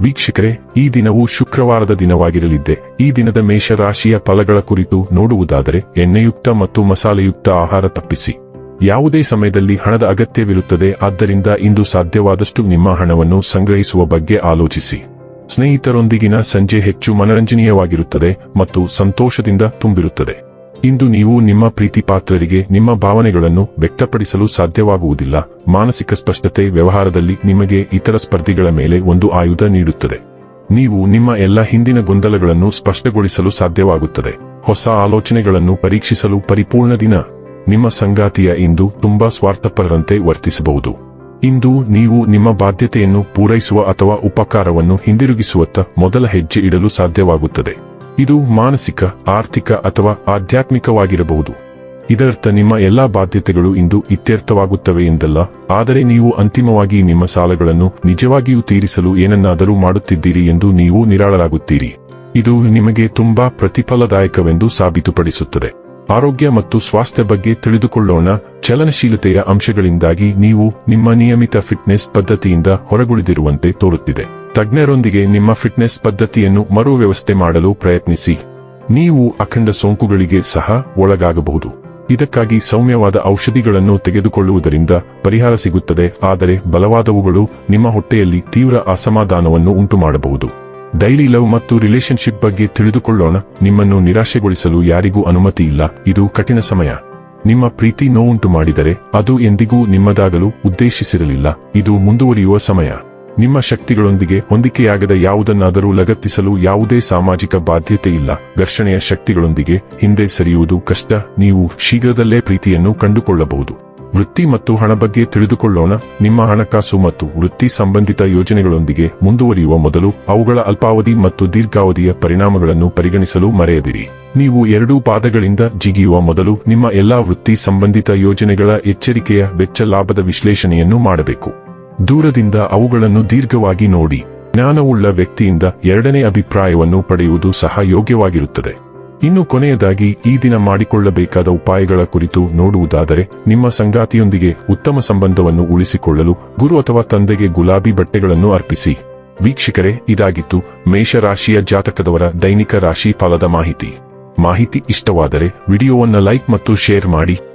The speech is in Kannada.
ವೀಕ್ಷಕರೇ, ಈ ದಿನವು ಶುಕ್ರವಾರದ ದಿನವಾಗಿರಲಿದ್ದೆ. ಈ ದಿನದ ಮೇಷರಾಶಿಯ ಫಲಗಳ ಕುರಿತು ನೋಡುವುದಾದರೆ, ಎಣ್ಣೆಯುಕ್ತ ಮತ್ತು ಮಸಾಲೆಯುಕ್ತ ಆಹಾರ ತಪ್ಪಿಸಿ. ಯಾವುದೇ ಸಮಯದಲ್ಲಿ ಹಣದ ಅಗತ್ಯವಿರುತ್ತದೆ, ಆದ್ದರಿಂದ ಇಂದು ಸಾಧ್ಯವಾದಷ್ಟು ನಿಮ್ಮ ಹಣವನ್ನು ಸಂಗ್ರಹಿಸುವ ಬಗ್ಗೆ ಆಲೋಚಿಸಿ. ಸ್ನೇಹಿತರೊಂದಿಗಿನ ಸಂಜೆ ಹೆಚ್ಚು ಮನರಂಜನೀಯವಾಗಿರುತ್ತದೆ ಮತ್ತು ಸಂತೋಷದಿಂದ ತುಂಬಿರುತ್ತದೆ. ಇಂದು ನೀವು ನಿಮ್ಮ ಪ್ರೀತಿಪಾತ್ರರಿಗೆ ನಿಮ್ಮ ಭಾವನೆಗಳನ್ನು ವ್ಯಕ್ತಪಡಿಸಲು ಸಾಧ್ಯವಾಗುವುದಿಲ್ಲ. ಮಾನಸಿಕ ಸ್ಪಷ್ಟತೆ ವ್ಯವಹಾರದಲ್ಲಿ ನಿಮಗೆ ಇತರ ಸ್ಪರ್ಧಿಗಳ ಮೇಲೆ ಒಂದು ಆಯುಧ ನೀಡುತ್ತದೆ. ನೀವು ನಿಮ್ಮ ಎಲ್ಲ ಹಿಂದಿನ ಗೊಂದಲಗಳನ್ನು ಸ್ಪಷ್ಟಗೊಳಿಸಲು ಸಾಧ್ಯವಾಗುತ್ತದೆ. ಹೊಸ ಆಲೋಚನೆಗಳನ್ನು ಪರೀಕ್ಷಿಸಲು ಪರಿಪೂರ್ಣ ದಿನ. ನಿಮ್ಮ ಸಂಗಾತಿಯ ಇಂದು ತುಂಬಾ ಸ್ವಾರ್ಥಪರರಂತೆ ವರ್ತಿಸಬಹುದು. ಇಂದು ನೀವು ನಿಮ್ಮ ಬಾಧ್ಯತೆಯನ್ನು ಪೂರೈಸುವ ಅಥವಾ ಉಪಕಾರವನ್ನು ಹಿಂದಿರುಗಿಸುವತ್ತ ಮೊದಲ ಹೆಜ್ಜೆ ಇಡಲು ಸಾಧ್ಯವಾಗುತ್ತದೆ. ಇದು ಮಾನಸಿಕ, ಆರ್ಥಿಕ ಅಥವಾ ಆಧ್ಯಾತ್ಮಿಕವಾಗಿರಬಹುದು. ಇದರರ್ಥ ನಿಮ್ಮ ಎಲ್ಲಾ ಬಾಧ್ಯತೆಗಳು ಇಂದು ಇತ್ಯರ್ಥವಾಗುತ್ತವೆ ಎಂದಲ್ಲ, ಆದರೆ ನೀವು ಅಂತಿಮವಾಗಿ ನಿಮ್ಮ ಸಾಲಗಳನ್ನು ನಿಜವಾಗಿಯೂ ತೀರಿಸಲು ಏನನ್ನಾದರೂ ಮಾಡುತ್ತಿದ್ದೀರಿ ಎಂದು ನೀವು ನಿರಾಳರಾಗುತ್ತೀರಿ. ಇದು ನಿಮಗೆ ತುಂಬಾ ಪ್ರತಿಫಲದಾಯಕವೆಂದು ಸಾಬೀತುಪಡಿಸುತ್ತದೆ. ಆರೋಗ್ಯ ಮತ್ತು ಸ್ವಾಸ್ಥ್ಯ ಬಗ್ಗೆ ತಿಳಿದುಕೊಳ್ಳೋಣ, ಚಲನಶೀಲತೆಯ ಅಂಶಗಳಿಂದಾಗಿ ನೀವು ನಿಮ್ಮ ನಿಯಮಿತ ಫಿಟ್ನೆಸ್ ಪದ್ಧತಿಯಿಂದ ಹೊರಗುಳಿದಿರುವಂತೆ ತೋರುತ್ತಿದೆ. ತಜ್ಞರೊಂದಿಗೆ ನಿಮ್ಮ ಫಿಟ್ನೆಸ್ ಪದ್ಧತಿಯನ್ನು ಮರುವ್ಯವಸ್ಥೆ ಮಾಡಲು ಪ್ರಯತ್ನಿಸಿ. ನೀವು ಅಖಂಡ ಸೋಂಕುಗಳಿಗೆ ಸಹ ಒಳಗಾಗಬಹುದು. ಇದಕ್ಕಾಗಿ ಸೌಮ್ಯವಾದ ಔಷಧಿಗಳನ್ನು ತೆಗೆದುಕೊಳ್ಳುವುದರಿಂದ ಪರಿಹಾರ ಸಿಗುತ್ತದೆ, ಆದರೆ ಬಲವಾದವುಗಳು ನಿಮ್ಮ ಹೊಟ್ಟೆಯಲ್ಲಿ ತೀವ್ರ ಅಸಮಾಧಾನವನ್ನು ಉಂಟುಮಾಡಬಹುದು. ಡೈಲಿ ಲವ್ ಮತ್ತು ರಿಲೇಶನ್ಶಿಪ್ ಬಗ್ಗೆ ತಿಳಿದುಕೊಳ್ಳೋಣ, ನಿಮ್ಮನ್ನು ನಿರಾಶೆಗೊಳಿಸಲು ಯಾರಿಗೂ ಅನುಮತಿ ಇಲ್ಲ, ಇದು ಕಠಿಣ ಸಮಯ. ನಿಮ್ಮ ಪ್ರೀತಿ ನೋವುಂಟು ಮಾಡಿದರೆ ಅದು ಎಂದಿಗೂ ನಿಮ್ಮದಾಗಲು ಉದ್ದೇಶಿಸಿರಲಿಲ್ಲ, ಇದು ಮುಂದುವರಿಯುವ ಸಮಯ. ನಿಮ್ಮ ಶಕ್ತಿಗಳೊಂದಿಗೆ ಹೊಂದಿಕೆಯಾಗದ ಯಾವುದನ್ನಾದರೂ ಲಗತ್ತಿಸಲು ಯಾವುದೇ ಸಾಮಾಜಿಕ ಬಾಧ್ಯತೆ ಇಲ್ಲ. ಘರ್ಷಣೆಯ ಶಕ್ತಿಗಳೊಂದಿಗೆ ಹಿಂದೆ ಸರಿಯುವುದು ಕಷ್ಟ. ನೀವು ಶೀಘ್ರದಲ್ಲೇ ಪ್ರೀತಿಯನ್ನು ಕಂಡುಕೊಳ್ಳಬಹುದು. ವೃತ್ತಿ ಮತ್ತು ಹಣ ಬಗ್ಗೆ ತಿಳಿದುಕೊಳ್ಳೋಣ. ನಿಮ್ಮ ಹಣಕಾಸು ಮತ್ತು ವೃತ್ತಿ ಸಂಬಂಧಿತ ಯೋಜನೆಗಳೊಂದಿಗೆ ಮುಂದುವರಿಯುವ ಮೊದಲು ಅವುಗಳ ಅಲ್ಪಾವಧಿ ಮತ್ತು ದೀರ್ಘಾವಧಿಯ ಪರಿಣಾಮಗಳನ್ನು ಪರಿಗಣಿಸಲು ಮರೆಯದಿರಿ. ನೀವು ಎರಡೂ ಪಾದಗಳಿಂದ ಜಿಗಿಯುವ ಮೊದಲು ನಿಮ್ಮ ಎಲ್ಲಾ ವೃತ್ತಿ ಸಂಬಂಧಿತ ಯೋಜನೆಗಳ ಎಚ್ಚರಿಕೆಯ ವೆಚ್ಚ ಲಾಭದ ವಿಶ್ಲೇಷಣೆಯನ್ನು ಮಾಡಬೇಕು. ದೂರದಿಂದ ಅವುಗಳನ್ನು ದೀರ್ಘವಾಗಿ ನೋಡಿ. ಜ್ಞಾನವುಳ್ಳ ವ್ಯಕ್ತಿಯಿಂದ ಎರಡನೇ ಅಭಿಪ್ರಾಯವನ್ನು ಪಡೆಯುವುದು ಸಹ ಯೋಗ್ಯವಾಗಿರುತ್ತದೆ. ಇನ್ನು ಕೊನೆಯದಾಗಿ, ಈ ದಿನ ಮಾಡಿಕೊಳ್ಳಬೇಕಾದ ಉಪಾಯಗಳ ಕುರಿತು ನೋಡುವುದಾದರೆ, ನಿಮ್ಮ ಸಂಗಾತಿಯೊಂದಿಗೆ ಉತ್ತಮ ಸಂಬಂಧವನ್ನು ಉಳಿಸಿಕೊಳ್ಳಲು ಗುರು ಅಥವಾ ತಂದೆಗೆ ಗುಲಾಬಿ ಬಟ್ಟೆಗಳನ್ನು ಅರ್ಪಿಸಿ. ವೀಕ್ಷಕರೇ, ಇದಾಗಿತ್ತು ಮೇಷರಾಶಿಯ ಜಾತಕದವರ ದೈನಿಕ ರಾಶಿ ಫಲದ ಮಾಹಿತಿ. ಮಾಹಿತಿ ಇಷ್ಟವಾದರೆ, ವಿಡಿಯೋವನ್ನು ಲೈಕ್ ಮತ್ತು ಶೇರ್ ಮಾಡಿ.